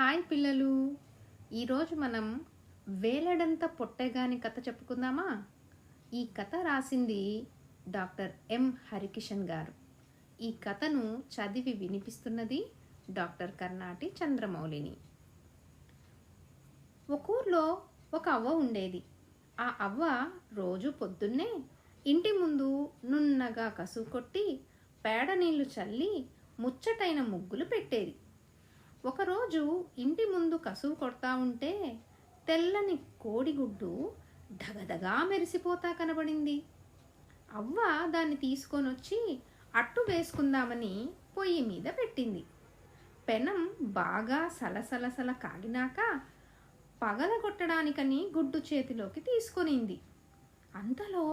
Hi పిల్లలు. ఈరోజు మనం వేలడంత పొట్టెగాని కథ చెప్పుకుందామా? ఈ కథ రాసింది డాక్టర్ ఎం హరికిషన్ గారు. ఈ కథను చదివి వినిపిస్తున్నది డాక్టర్ కర్ణాటి చంద్రమౌళిని. ఒక ఊర్లో ఒక అవ్వ ఉండేది. ఆ అవ్వ రోజు పొద్దున్నే ఇంటి ముందు నున్నగా కసువు కొట్టి పేడ నీళ్ళు చల్లి ముచ్చటైన ముగ్గులు పెట్టేది. ఒకరోజు ఇంటి ముందు కసువు కొడతా ఉంటే తెల్లని కోడిగుడ్డు ధగధగా మెరిసిపోతా కనబడింది. అవ్వ దాన్ని తీసుకొని వచ్చి అట్టు వేసుకుందామని పొయ్యి మీద పెట్టింది. పెనం బాగా సలసలసల కాగినాక పగలగొట్టడానికని గుడ్డు చేతిలోకి తీసుకొనింది. అంతలో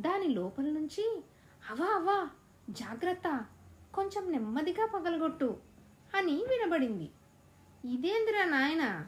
దాని లోపల నుంచి అవా అవా జాగ్రత్త కొంచెం నెమ్మదిగా పగలగొట్టు. అని వినబడింది. ఇదేందిరా నాయన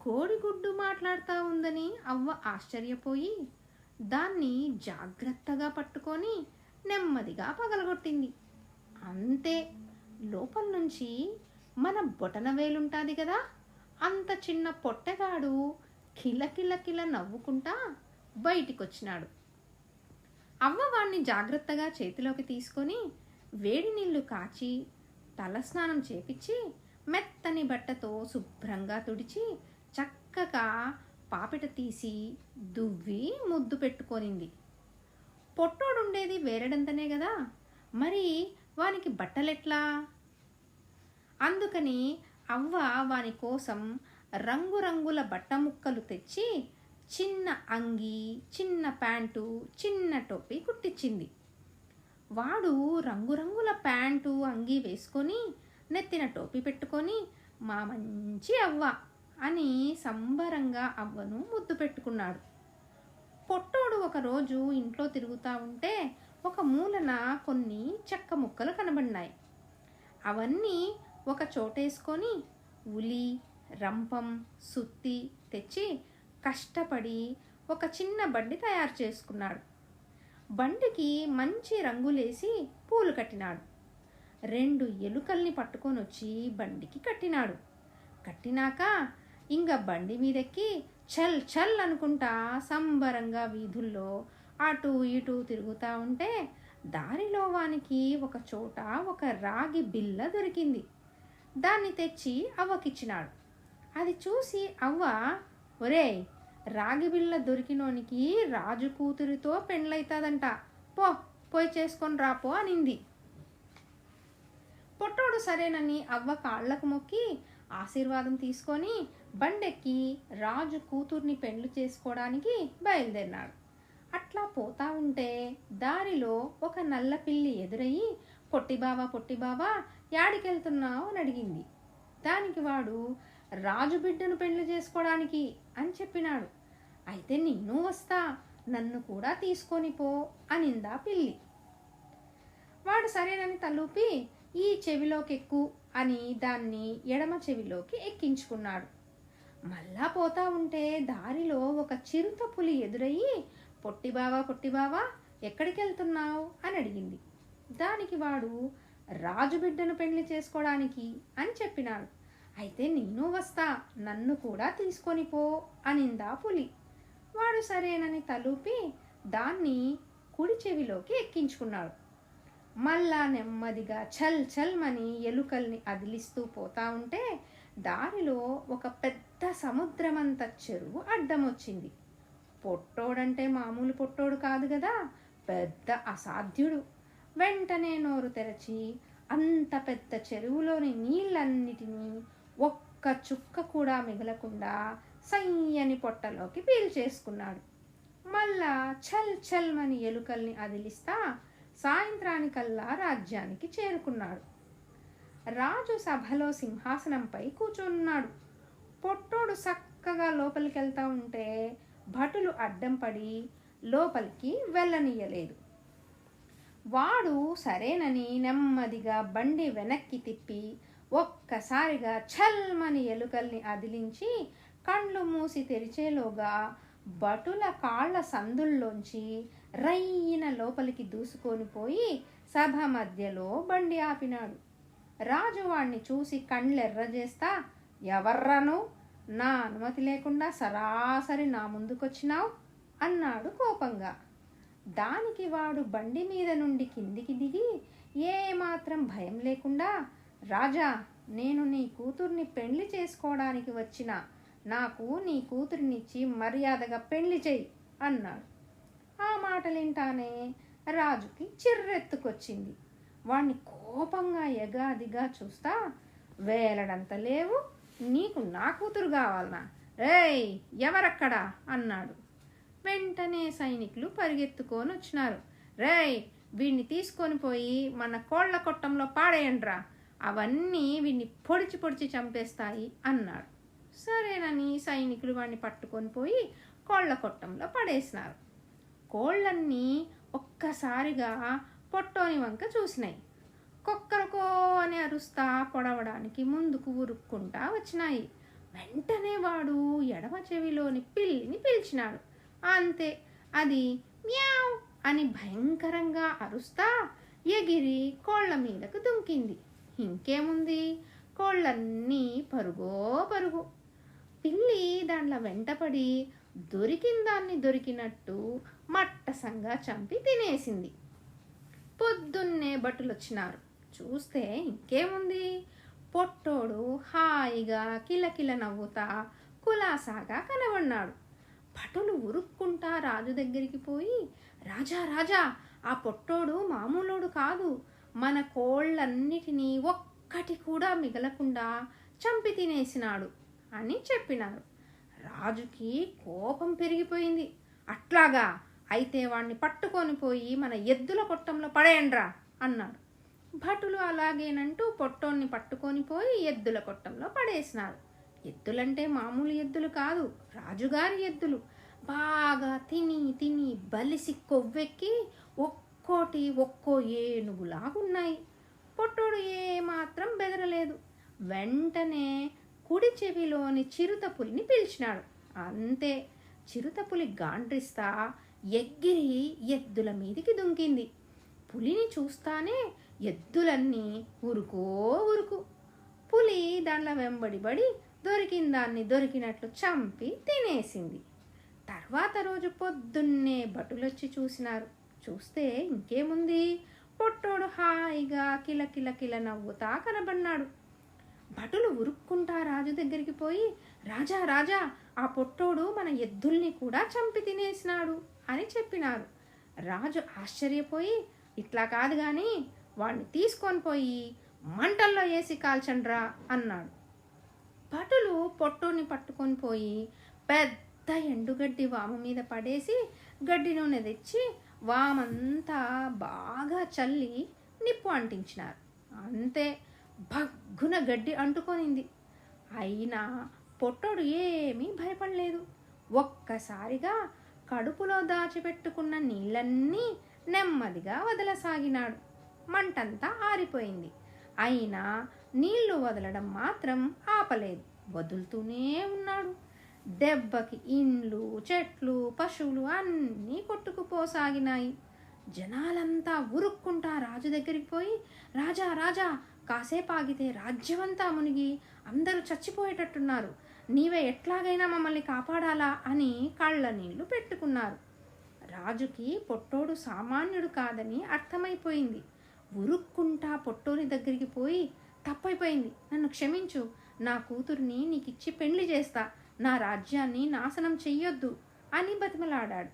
కోడిగుడ్డు మాట్లాడుతూ ఉందని అవ్వ ఆశ్చర్యపోయి దాన్ని జాగ్రత్తగా పట్టుకొని నెమ్మదిగా పగలగొట్టింది. అంతే లోపల నుంచి మన బొటన వేలుంటుంది కదా అంత చిన్న పొట్టగాడు కిలకిలకిల నవ్వుకుంటా బయటికొచ్చినాడు. అవ్వ వాణ్ణి జాగ్రత్తగా చేతిలోకి తీసుకొని వేడి నీళ్ళు కాచి తలస్నానం చేపించి మెత్తని బట్టతో శుభ్రంగా తుడిచి చక్కగా పాపిట తీసి దువ్వి ముద్దు పెట్టుకొనింది. పొట్టోడుండేది వేరడంతనే కదా మరి వానికి బట్టలెట్లా? అందుకని అవ్వ వాని కోసం రంగురంగుల బట్ట ముక్కలు తెచ్చి చిన్న అంగి చిన్న ప్యాంటు చిన్న టోపీ కుట్టించింది వాడు రంగురంగుల ప్యాంటు అంగీ వేసుకొని నెత్తిన టోపీ పెట్టుకొని మా మంచి అవ్వ అని సంబరంగా అవ్వను ముద్దు పెట్టుకున్నాడు. పొట్టోడు ఒకరోజు ఇంట్లో తిరుగుతూ ఉంటే ఒక మూలన కొన్ని చెక్క ముక్కలు కనబడినాయి. అవన్నీ ఒక చోటేసుకొని ఉలి రంపం సుత్తి తెచ్చి కష్టపడి ఒక చిన్న బండి తయారు చేసుకున్నాడు. బండికి మంచి రంగులేసి పూలు కట్టినాడు. రెండు ఎలుకల్ని పట్టుకొని వచ్చి బండికి కట్టినాడు. కట్టినాక ఇంకా బండి మీదెక్కి చల్ చల్ అనుకుంటా సంబరంగా వీధుల్లో అటు ఇటు తిరుగుతూ ఉంటే దారిలో వానికి ఒక చోట ఒక రాగి బిల్ల దొరికింది. దాన్ని తెచ్చి అవ్వకిచ్చినాడు. అది చూసి అవ్వ ఒరేయ్ రాగి దొరికినోనికి రాజు కూతురితో పెండ్లైతాదంట. పో పోయి చేసుకొని రాపో అనింది. పొట్టోడు సరేనని అవ్వ కాళ్ళకు మొక్కి ఆశీర్వాదం తీసుకొని బండెక్కి రాజు కూతుర్ని పెండ్లు చేసుకోవడానికి బయలుదేరినాడు. అట్లా పోతా ఉంటే దారిలో ఒక నల్ల పిల్లి ఎదురయ్యి పొట్టిబావా పొట్టిబావా యాడికెళ్తున్నావు? అని అడిగింది. దానికి వాడు రాజు బిడ్డను పెళ్ళి చేసుకోవడానికి అని చెప్పినాడు. అయితే నేను వస్తా. నన్ను కూడా తీసుకొని పో అనిందా పిల్లి. వాడు సరేనని తలూపి ఈ చెవిలోకి ఎక్కు అని దాన్ని ఎడమ చెవిలోకి ఎక్కించుకున్నాడు. మళ్ళా పోతా ఉంటే దారిలో ఒక చిరుత పులి ఎదురయ్యి పొట్టిబావా పొట్టిబావా ఎక్కడికి వెళ్తున్నావు అని అడిగింది. దానికి వాడు రాజు బిడ్డను పెళ్ళి చేసుకోవడానికి అని చెప్పినాడు. అయితే నేను వస్తా. నన్ను కూడా తీసుకొని పో అనిందా పులి. వాడు సరేనని తలూపి దాన్ని కుడి చెవిలోకి ఎక్కించుకున్నాడు. మళ్ళా నెమ్మదిగా చల్ చల్మని ఎలుకల్ని అదిలిస్తూ పోతా ఉంటే దారిలో ఒక పెద్ద సముద్రమంత చెరువు అడ్డం వచ్చింది పొట్టోడంటే మామూలు పొట్టోడు కాదు కదా పెద్ద అసాధ్యుడు. వెంటనే నోరు తెరచి అంత పెద్ద చెరువులోని నీళ్ళన్నిటినీ ఒక్క చుక్క కూడా మిగలకుండా సయ్యని పొట్టలోకి పీల్చేసుకున్నాడు. మళ్ళా చల్ చల్మని ఎలుకల్ని అదిలిస్తా సాయంత్రానికల్లా రాజ్యానికి చేరుకున్నాడు. రాజు సభలో సింహాసనంపై కూర్చున్నాడు. పొట్టోడు చక్కగా లోపలికి వెళ్తా ఉంటే భటులు అడ్డం పడి లోపలికి వెళ్ళనీయలేదు. వాడు సరేనని నెమ్మదిగా బండి వెనక్కి తిప్పి ఒక్కసారిగా ఛల్మని ఎలుకల్ని అదిలించి కండ్లు మూసి తెరిచేలోగా భటుల కాళ్ళ సందుల్లోంచి రయ్యిన లోపలికి దూసుకొని పోయి సభ మధ్యలో బండి ఆపినాడు. రాజు వాణ్ణి చూసి కండ్లెర్ర చేస్తా ఎవర్రాను? నా అనుమతి లేకుండా సరాసరి నా ముందుకొచ్చినావు? అన్నాడు కోపంగా. దానికి వాడు బండి మీద నుండి కిందికి దిగి ఏమాత్రం భయం లేకుండా రాజా నేను నీ కూతుర్ని పెళ్ళి చేసుకోవడానికి వచ్చిన నాకు నీ కూతురినిచ్చి మర్యాదగా పెళ్ళి చేయి అన్నాడు. ఆ మాటలింటానే రాజుకి చిర్రెత్తుకొచ్చింది. వాణ్ణి కోపంగా ఎగాదిగా చూస్తా వేలడంత లేవు నీకు నా కూతురు కావాలనా? రేయ్ ఎవరక్కడా? అన్నాడు. వెంటనే సైనికులు పరిగెత్తుకొని వచ్చినారు. రేయ్ వీడిని తీసుకొని పోయి మన కోళ్ళ కొట్టంలో పాడేయండ్రా. అవన్నీ వీడిని పొడిచి పొడిచి చంపేస్తాయి అన్నాడు. సరేనని సైనికులు వాడిని పట్టుకొని పోయి కోళ్ళ కొట్టంలో పడేసినారు. కోళ్ళన్నీ ఒక్కసారిగా పొట్టోని వంక చూసినాయి. కుక్కరకో అని అరుస్తా పొడవడానికి ముందుకు ఉరుక్కుంటా వచ్చినాయి. వెంటనే వాడు ఎడమ చెవిలోని పిల్లిని పిలిచినాడు. అంతే అది మ్యావ్ అని భయంకరంగా అరుస్తా ఎగిరి కోళ్ళ మీదకు దుంకింది. ఇంకేముంది? కోళ్ళన్నీ పరుగో పరుగు. పిల్లి దాంట్లో వెంటపడి దొరికిన దాన్ని దొరికినట్టు మట్టసంగా చంపి తినేసింది. పొద్దున్నే బట్టలు వచ్చినారు చూస్తే ఇంకేముంది? పొట్టోడు హాయిగా కిలకిల నవ్వుతా కులాసాగా కనబడినాడు. భటులు ఉరుక్కుంటా రాజు దగ్గరికి పోయి రాజా రాజా ఆ పొట్టోడు మామూలోడు కాదు. మన కోళ్ళన్నిటినీ ఒక్కటి కూడా మిగలకుండా చంపి తినేసినాడు. అని చెప్పినారు. రాజుకి కోపం పెరిగిపోయింది. అట్లాగా అయితే వాణ్ణి పట్టుకొని పోయి మన ఎద్దుల కొట్టంలో పడేయండ్రా అన్నాడు. భటులు అలాగేనంటూ పొట్టోన్ని పట్టుకొని పోయి ఎద్దుల కొట్టంలో పడేసినారు. ఎద్దులంటే మామూలు ఎద్దులు కాదు రాజుగారి ఎద్దులు. బాగా తిని తిని బలిసి కొవ్వెక్కి ఒక్కోటి ఒక్కో ఏనుగులాగున్నాయి. పొట్టోడు ఏమాత్రం బెదరలేదు. వెంటనే కుడి చెవిలోని చిరుతపులిని పిలిచినాడు. అంతే చిరుతపులి గాండ్రిస్తా ఎగ్గిరి ఎద్దుల మీదికి దుంకింది. పులిని చూస్తానే ఎద్దులన్నీ ఉరుకో ఉరుకు. పులి దానిలో వెంబడిబడి దొరికిన దాన్ని దొరికినట్లు చంపి తినేసింది. తర్వాత రోజు పొద్దున్నే భటులొచ్చి చూసినారు. చూస్తే ఇంకేముంది? పొట్టోడు హాయిగా కిల కిల కిల నవ్వుతా కనబడినాడు. భటులు ఉరుక్కుంటా రాజు దగ్గరికి పోయి రాజా రాజా ఆ పొట్టోడు మన ఎద్దుల్ని కూడా చంపి తినేసినాడు అని చెప్పినారు. రాజు ఆశ్చర్యపోయి ఇట్లా కాదు కానీ వాడిని తీసుకొని పోయి మంటల్లో వేసి కాల్చండ్రా అన్నాడు. భటులు పొట్టోని పట్టుకొని పోయి పెద్ద ఎండుగడ్డి వాము మీద పడేసి గడ్డి నూనె తెచ్చి వామంతా బాగా చల్లి నిప్పు అంటించినారు. అంతే భగ్గున గడ్డి అంటుకొనింది. అయినా పొట్టోడు ఏమీ భయపడలేదు. ఒక్కసారిగా కడుపులో దాచిపెట్టుకున్న నీళ్ళన్నీ నెమ్మదిగా వదలసాగినాడు. మంటంతా ఆరిపోయింది. అయినా నీళ్ళు వదలడం మాత్రం ఆపలేదు. వదులుతూనే ఉన్నాడు. దెబ్బకి ఇండ్లు చెట్లు పశువులు అన్నీ కొట్టుకుపోసాగినాయి. జనాలంతా ఉరుక్కుంటా రాజు దగ్గరికి పోయి రాజా రాజా కాసేపు ఆగితే రాజ్యమంతా మునిగి అందరూ చచ్చిపోయేటట్టున్నారు. నీవే ఎట్లాగైనా మమ్మల్ని కాపాడాలా అని కళ్ళ నీళ్ళు పెట్టుకున్నారు. రాజుకి పొట్టోడు సామాన్యుడు కాదని అర్థమైపోయింది. ఉరుక్కుంటా పొట్టోని దగ్గరికి పోయి తప్పైపోయింది నన్ను క్షమించు. నా కూతుర్ని నీకిచ్చి పెళ్ళి చేస్తా. నా రాజ్యాన్ని నాశనం చెయ్యొద్దు అని బతిమలాడాడు.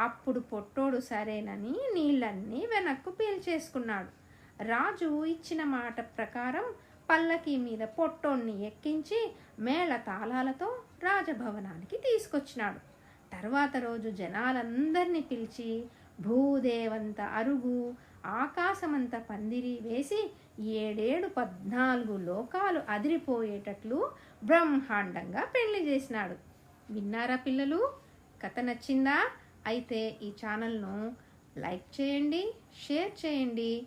అప్పుడు పొట్టోడు సరేనని నీళ్ళన్నీ వెనక్కు పీల్చేసుకున్నాడు. రాజు ఇచ్చిన మాట ప్రకారం పల్లకి మీద పొట్టోణ్ణి ఎక్కించి మేళ తాళాలతో రాజభవనానికి తీసుకొచ్చినాడు. తర్వాత రోజు జనాలందరినీ పిలిచి భూదేవంత అరుగు ఆకాశమంత పందిరి వేసి ఏడేడు పద్నాలుగు లోకాలు అదిరిపోయేటట్లు బ్రహ్మాండంగా పెళ్ళి చేసినాడు. విన్నారా పిల్లలు? కథ నచ్చిందా? అయితే ఈ ఛానల్ను లైక్ చేయండి షేర్ చేయండి.